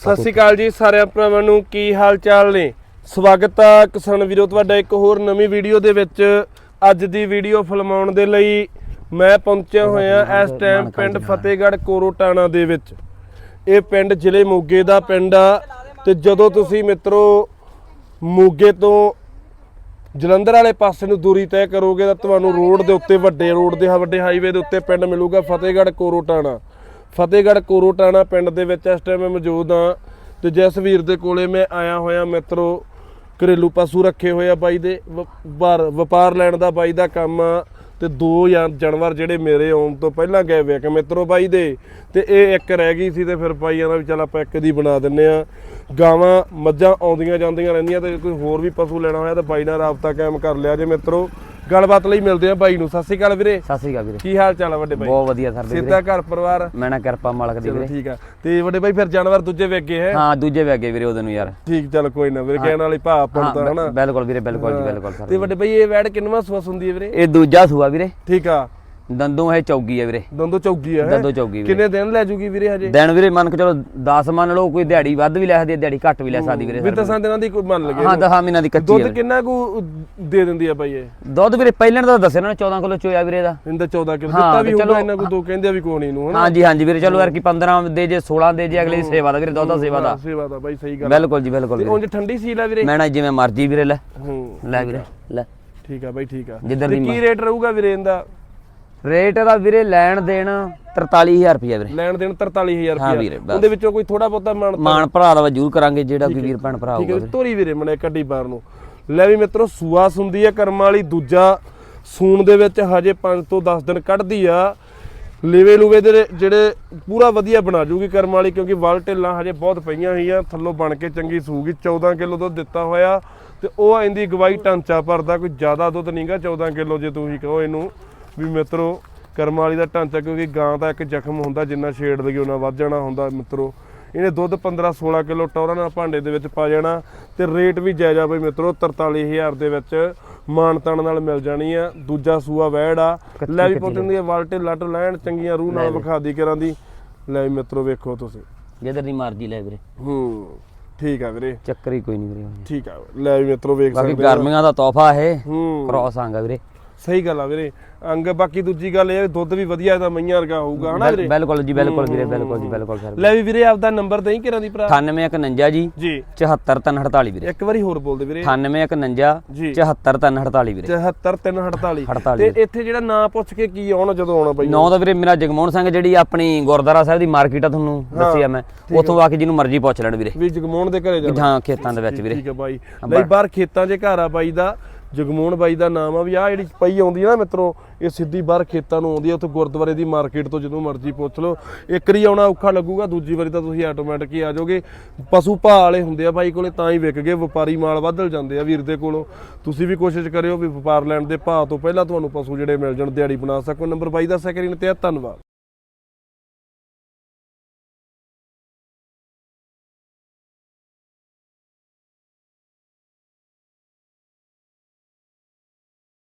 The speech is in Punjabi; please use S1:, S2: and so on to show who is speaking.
S1: ਸਤਿ ਸ਼੍ਰੀ ਅਕਾਲ ਜੀ ਸਾਰਿਆਂ ਭਰਾਵਾਂ ਨੂੰ ਕੀ ਹਾਲ ਚਾਲ ਨੇ? ਸਵਾਗਤ ਆ ਕਿਸਾਨ ਵੀਰੋ ਤੁਹਾਡਾ ਇੱਕ ਹੋਰ ਨਵੀਂ ਵੀਡੀਓ ਦੇ ਵਿੱਚ। ਅੱਜ ਦੀ ਵੀਡੀਓ ਫਿਲਮਾਉਣ ਦੇ ਲਈ ਮੈਂ ਪਹੁੰਚਿਆ ਹੋਇਆ ਇਸ ਟਾਈਮ ਪਿੰਡ ਫਤਿਹਗੜ੍ਹ ਕੋਰੋਟਾਣਾ ਦੇ ਵਿੱਚ। ਇਹ ਪਿੰਡ ਜ਼ਿਲ੍ਹੇ ਮੋਗੇ ਦਾ ਪਿੰਡ ਆ ਤੇ ਜਦੋਂ ਤੁਸੀਂ ਮਿੱਤਰੋ ਮੋਗੇ ਤੋਂ ਜਲੰਧਰ ਵਾਲੇ ਪਾਸੇ ਨੂੰ ਦੂਰੀ ਤੈਅ ਕਰੋਗੇ ਤਾਂ ਤੁਹਾਨੂੰ ਰੋਡ ਦੇ ਉੱਤੇ ਵੱਡੇ ਰੋਡ ਦੇ ਵੱਡੇ ਹਾਈਵੇ ਦੇ ਉੱਤੇ ਪਿੰਡ ਮਿਲੂਗਾ ਫਤਿਹਗੜ੍ਹ ਕੋਰੋਟਾਣਾ ਫਤਿਹਗੜ੍ਹ ਕੋਰੋਟਾਣਾ ਪਿੰਡ ਦੇ ਵਿੱਚ ਇਸ ਟਾਈਮ ਮੈਂ ਮੌਜੂਦ ਹਾਂ ਤੇ ਜਿਸ ਵੀਰ ਦੇ ਕੋਲੇ ਮੈਂ ਆਇਆ ਹੋਇਆ, ਮਿੱਤਰੋ, ਘਰੇਲੂ ਪਸ਼ੂ ਰੱਖੇ ਹੋਏ ਆ ਬਾਈ ਦੇ ਵਪਾਰ ਵਪਾਰ ਲੈਣ ਦਾ ਬਾਈ ਦਾ ਕੰਮ ਆ ਤੇ ਦੋ ਜਾਂ, ਜਾਨਵਰ ਜਿਹੜੇ ਮੇਰੇ ਆਉਣ ਤੋਂ ਪਹਿਲਾਂ ਗਏ ਵੇ ਕਿ ਮਿੱਤਰੋ ਬਾਈ ਦੇ ਤੇ ਇਹ ਇੱਕ ਰਹਿ ਗਈ ਸੀ ਤੇ ਫਿਰ ਬਾਈ ਦਾ ਵੀ ਚੱਲ ਆਪਾਂ ਇੱਕ ਦੀ ਬਣਾ ਦਿੰਨੇ ਆ। ਗਾਵਾਂ ਮੱਝਾਂ ਆਉਂਦੀਆਂ ਜਾਂਦੀਆਂ ਰਹਿੰਦੀਆਂ ਤੇ ਕੋਈ ਹੋਰ ਵੀ ਪਸ਼ੂ ਲੈਣਾ ਹੋਇਆ ਤਾਂ ਬਾਈ ਨਾਲ ਰਾਬਤਾ ਕਾਇਮ ਕਰ ਲਿਆ ਜੇ ਮਿੱਤਰੋ। ਗੱਲਬਾਤ ਲਈ ਮਿਲਦੇ ਆ ਬਾਈ ਨੂੰ। ਸਤਿ ਸ਼੍ਰੀ ਅਕਾਲ ਵੀਰੇ।
S2: ਸਤਿ ਸ੍ਰੀ ਅਕਾਲ ਵੀਰੇ।
S1: ਕੀ ਹਾਲ ਚਾਲ ਆ ਵੱਡੇ ਬਾਈ?
S2: ਬਹੁਤ ਵਧੀਆ ਸਰ ਵੀਰੇ।
S1: ਸਿੱਧਾ ਘਰ ਪਰਿਵਾਰ?
S2: ਮੈਂ ਨਾ ਕਿਰਪਾ ਮਾਲਕ ਦੀ ਵੀਰੇ।
S1: ਠੀਕ ਆ। ਤੇ ਵੱਡੇ ਬਾਈ ਫਿਰ ਜਾਨਵਰ ਦੂਜੇ ਵੇਗੇ ਹੈ?
S2: ਹਾਂ ਦੂਜੇ ਵੀ ਅੱਗੇ ਵੀਰੇ ਉਹਦੇ ਨੂੰ ਯਾਰ।
S1: ਠੀਕ ਚੱਲ ਕੋਈ ਨਾ ਵੀਰੇ ਕਹਿਣ ਵਾਲੀ ਭਾਅ ਆਪਾਂ ਤਾਂ ਹਨਾ।
S2: ਬਿਲਕੁਲ ਵੀਰੇ ਬਿਲਕੁਲ ਜੀ ਬਿਲਕੁਲ
S1: ਤੇ
S2: ਸਰ
S1: ਵੱਡੇ ਬਾਈ ਇਹ ਵੈੜ ਕਿੰਨਵਾਂ ਸਵਸ ਹੁੰਦੀ ਹੈ ਵੀਰੇ?
S2: ਇਹ ਦੂਜਾ ਸੂਆ ਵੀਰੇ।
S1: ਠੀਕ ਆ।
S2: ਦੰਦੋਂ ਇਹ ਚੌਗੀ ਹੈ ਵੀਰੇ।
S1: ਦੰਦੋ ਚੌਗੀ ਆ?
S2: ਦੰਦੋਂ ਚੌਗੀ ਵੀਰੇ।
S1: ਕਿੰਨੇ ਦਿਨ ਲੈ ਜੂਗੀ ਵੀਰੇ ਹਜੇ?
S2: ਦਿਨ ਵੀਰੇ ਮੰਨ ਕੇ ਚਲੋ 10 ਮੰਨ ਲਓ ਕੋਈ ਦਿਹਾੜੀ ਵੱਧ ਵੀ ਲੈ ਸਕਦੀ ਦਿਹਾੜੀ ਘੱਟ ਵੀ ਲੈ ਸਕਦੀ ਵੀਰੇ
S1: ਵੀ ਦਸਾਂ ਦਿਨਾਂ ਦੀ ਕੋਈ ਮੰਨ ਲਗੇ
S2: ਹਾਂ 10 ਮਹੀਨਾ ਦੀ ਕੱਚੀ
S1: ਦੁੱਧ ਕਿੰਨਾ ਕੁ ਦੇ ਦਿੰਦੀ ਆ ਬਾਈ ਇਹ?
S2: ਦੁੱਧ ਵੀਰੇ ਪਹਿਲਾਂ ਤਾਂ ਦੱਸਿਆ ਨਾ 14 ਕਿਲੋ ਚੋਇਆ ਵੀਰੇ ਦਾ।
S1: ਇਹਦਾ 14 ਕਿਲੋ ਦਿੱਤਾ ਵੀ
S2: ਚਲੋ-
S1: ਇਹਨਾਂ ਕੋ ਦੋ ਕਹਿੰਦੇ ਆ ਵੀ ਕੋਣੀ ਨੂੰ ਹਨਾ?
S2: ਹਾਂਜੀ ਹਾਂਜੀ ਵੀਰੇ ਚਲੋ ਯਾਰ ਕੀ 15 ਦੇ ਜੇ 16 ਦੇ ਜੇ ਅਗਲੇ ਸੇਵਾ ਦਾ ਵੀਰੇ ਦੁੱਧ ਦਾ ਸੇਵਾ ਦਾ।
S1: ਸੇਵਾ ਦਾ ਬਾਈ ਸਹੀ ਗੱਲ
S2: ਬਿਲਕੁਲ ਜੀ ਬਿਲਕੁਲ ਵੀਰੇ।
S1: ਉਂਝ ਠੰਡੀ ਸੀਲ ਆ ਵੀਰੇ?
S2: ਮੈਂ ਨਾ ਜਿਵੇਂ ਮਰਜ਼ੀ ਵੀਰੇ ਲੈ।
S1: ਹੂੰ
S2: ਲੈ ਵੀਰੇ ਲੈ।
S1: ਠੀਕ ਆ ਬਾਈ ਠੀਕ ਆ। ਤੇ
S2: ਦੀ
S1: ਕੀ ਰੇਟ ਰਹੂਗਾ ਵੀਰੇ ਇਹਦਾ?
S2: ਰੇਟ ਦਾ ਵੀਰੇ ਲੈਣ ਦੇਣ 43000 ਰੁਪਏ ਵੀਰੇ।
S1: ਲੈਣ ਦੇਣ 43000
S2: ਹਾਂ
S1: ਰੁਪਏ। ਉਹਦੇ ਵਿੱਚੋਂ ਕੋਈ ਥੋੜਾ ਬਹੁਤਾ ਮਾਨ
S2: ਮਾਨ ਭਰਾ ਦਾ ਜ਼ਰੂਰ ਕਰਾਂਗੇ ਜਿਹੜਾ ਵੀ ਵੀਰ ਭੈਣ ਭਰਾ
S1: ਠੀਕ ਹੈ
S2: ਹੋਊਗਾ।
S1: ਤੋਰੀ ਵੀਰੇ ਮਨੇ ਕੱਢੀ ਬਾਰ ਨੂੰ। ਲੈ ਵੀ ਮਿੱਤਰੋ ਸੂਆ ਸੁੰਦੀ ਹੈ ਕਰਮ ਵਾਲੀ ਦੂਜਾ ਸੂਣ ਦੇ ਵਿੱਚ ਹਜੇ 5 ਤੋਂ 10 ਦਿਨ ਕੱਢਦੀ ਆ। ਲੇਵੇ ਲੂਵੇ ਦੇ ਜਿਹੜੇ ਪੂਰਾ ਵਧੀਆ ਬਣਾ ਜੂਗੀ ਕਰਮ ਵਾਲੀ ਕਿਉਂਕਿ ਵਲ ਢਿੱਲਾਂ ਹਜੇ ਬਹੁਤ ਪਈਆਂ ਹੋਈਆਂ ਥੱਲੋਂ ਬਣ ਕੇ ਚੰਗੀ ਸੂਗੀ 14 ਕਿਲੋ ਦੁੱਧ ਦਿੱਤਾ ਹੋਇਆ। ਤੇ ਉਹ ਇਹਦੀ ਗਵਾਈ ਢਾਂਚਾ ਭਰਦਾ ਕੋਈ ਜ਼ਿਆਦਾ ਦੁੱਧ ਨਹੀਂਗਾ 14 ਕਿਲੋ ਜੇ ਤੁਸੀਂ ਕਹੋ ਇਹਨੂੰ। ਵੀ ਮਿੱਤਰੋ ਕਰਮ ਵਾਲੀ ਦਾ ਢਾਂਚਾ ਕਿਉਂਕਿ ਗਾਂ ਦਾ ਇੱਕ ਜ਼ਖਮ ਹੁੰਦਾ ਜਿੰਨਾ ਛੇੜ ਲਗੀ ਉਹਨਾਂ ਵੱਧ ਜਾਣਾ ਹੁੰਦਾ ਮਿੱਤਰੋ। ਇਹਨੇ ਦੁੱਧ 15 16 ਕਿਲੋ ਟੌਰਾਂ ਨਾਲ ਭਾਂਡੇ ਦੇ ਵਿੱਚ ਪਾ ਜਾਣਾ ਤੇ ਰੇਟ ਵੀ ਜਾਇਜ਼ਾ ਬਈ ਮਿੱਤਰੋ 43000 ਦੇ ਵਿੱਚ ਮਾਨਤਨ ਨਾਲ ਮਿਲ ਜਾਣੀ ਆ। ਦੂਜਾ ਸੂਆ ਵੈੜ ਆ। ਲੈ ਵੀ ਪੁੱਤ ਦੀ ਵਾਲਟੇ ਲੱਟ ਲੈਣ ਚੰਗੀਆਂ ਰੂਹ ਨਾਲ ਵਿਖਾ ਦੀ ਕਰਾਂ ਦੀ। ਲੈ ਵੀ ਮਿੱਤਰੋ ਵੇਖੋ ਤੁਸੀਂ।
S2: ਜਿੱਧਰ ਦੀ ਮਰਜ਼ੀ ਲੈ ਵੀਰੇ।
S1: ਹੂੰ ਠੀਕ ਆ ਵੀਰੇ।
S2: ਚੱਕਰ ਹੀ ਕੋਈ ਨਹੀਂ ਵੀਰੇ।
S1: ਠੀਕ ਆ ਲੈ ਵੀ ਮਿੱਤਰੋ ਵੇਖ
S2: ਬਾਕੀ
S1: ਸਕਦੇ ਆ
S2: ਗਰਮੀਆਂ ਦਾ ਤੋਹਫਾ ਇਹ।
S1: ਹੂੰ।
S2: ਕ੍ਰੋਸ ਆਂਗਾ ਵੀਰੇ।
S1: ਸਹੀ ਗੱਲ ਆ ਵੀਰੇ। ਅੰਗ ਬਾਕੀ ਦੂਜੀ ਗੱਲ ਇਹ ਦੁੱਧ ਵੀ ਵਧੀਆ ਇਹਦਾ ਮਈਆਂ ਵਰਗਾ ਹੋਊਗਾ ਹਨਾ ਵੀਰੇ?
S2: ਬਿਲਕੁਲ ਜੀ ਬਿਲਕੁਲ ਵੀਰੇ ਬਿਲਕੁਲ ਜੀ ਬਿਲਕੁਲ ਸਰ।
S1: ਲੈ ਵੀ ਵੀਰੇ ਆਪਦਾ ਨੰਬਰ ਦੇਈ ਕਿਰਾਂ ਦੀ ਭਰਾ?
S2: 9851 ਜੀ।
S1: ਜੀ।
S2: 74348 ਵੀਰੇ।
S1: ਇੱਕ ਵਾਰੀ ਹੋਰ ਬੋਲ ਦੇ ਵੀਰੇ
S2: 9851
S1: ਜੀ।
S2: 74348 ਵੀਰੇ।
S1: 74348
S2: 48
S1: ਤੇ ਇੱਥੇ ਜਿਹੜਾ ਨਾਂ ਪੁੱਛ ਕੇ ਕੀ ਆਉਣਾ ਜਦੋਂ ਆਉਣਾ ਬਾਈ
S2: ਨੌ ਦਾ ਵੀਰੇ ਮੇਰਾ ਜਗਮੋਹਨ ਸਿੰਘ ਜਿਹੜੀ ਆਪਣੀ ਗੁਰਦੁਆਰਾ ਸਾਹਿਬ ਦੀ ਮਾਰਕੀਟ ਆ ਤੁਹਾਨੂੰ ਦੱਸਿਆ ਮੈਂ। ਉੱਥੋਂ ਆ ਕੇ ਜਿਹਨੂੰ ਮਰਜ਼ੀ ਪੁੱਛ ਲੈਣ ਵੀਰੇ।
S1: ਵੀ ਜਗਮੋਹਨ ਦੇ ਘਰੇ ਜਾਣਾ।
S2: ਹਾਂ ਖੇਤਾਂ ਦੇ ਵਿੱਚ ਵੀਰੇ।
S1: ਠੀਕ ਹੈ ਬਾਈ ਲਈ ਬਾਹਰ ਖੇਤਾਂ 'ਚ ਘਰ ਆ ਬਾਈ ਦਾ। ਜਗਮੋਹਨ ਬਾਈ ਦਾ ਨਾਮ ਆ ਵੀ ਆ ਜਿਹੜੀ ਪਈ ਆਉਂਦੀ ਆ ਨਾ ਮਿੱਤਰੋ, ਇਹ ਸਿੱਧੀ ਬਾਹਰ ਖੇਤਾਂ ਨੂੰ ਆਉਂਦੀ ਆ, ਉੱਥੇ ਗੁਰਦੁਆਰੇ ਦੀ ਮਾਰਕੀਟ ਤੋਂ ਜਦੋਂ ਮਰਜ਼ੀ ਪੁੱਛ ਲਓ। ਇੱਕ ਵਾਰੀ ਆਉਣਾ ਔਖਾ ਲੱਗੂਗਾ, ਦੂਜੀ ਵਾਰੀ ਤਾਂ ਤੁਸੀਂ ਆਟੋਮੈਟਿਕ ਹੀ ਆ ਜਾਓਗੇ। ਪਸ਼ੂ ਭਾਅ ਵਾਲੇ ਹੁੰਦੇ ਆ ਬਾਈ ਕੋਲੇ, ਤਾਂ ਹੀ ਵਿਕ ਗਏ, ਵਪਾਰੀ ਮਾਲ ਵੱਧਲ ਜਾਂਦੇ ਆ ਵੀਰ ਦੇ ਕੋਲੋਂ। ਤੁਸੀਂ ਵੀ ਕੋਸ਼ਿਸ਼ ਕਰਿਓ ਵੀ ਵਪਾਰ ਲੈਣ ਦੇ ਭਾਅ ਤੋਂ ਪਹਿਲਾਂ ਤੁਹਾਨੂੰ ਪਸ਼ੂ ਜਿਹੜੇ ਮਿਲ ਜਾਣ, ਦਿਹਾੜੀ ਬਣਾ ਸਕੋ। ਨੰਬਰ ਬਾਈ ਦਾ ਸਕਰੀਨ ਤੇ ਆ, ਧੰਨਵਾਦ।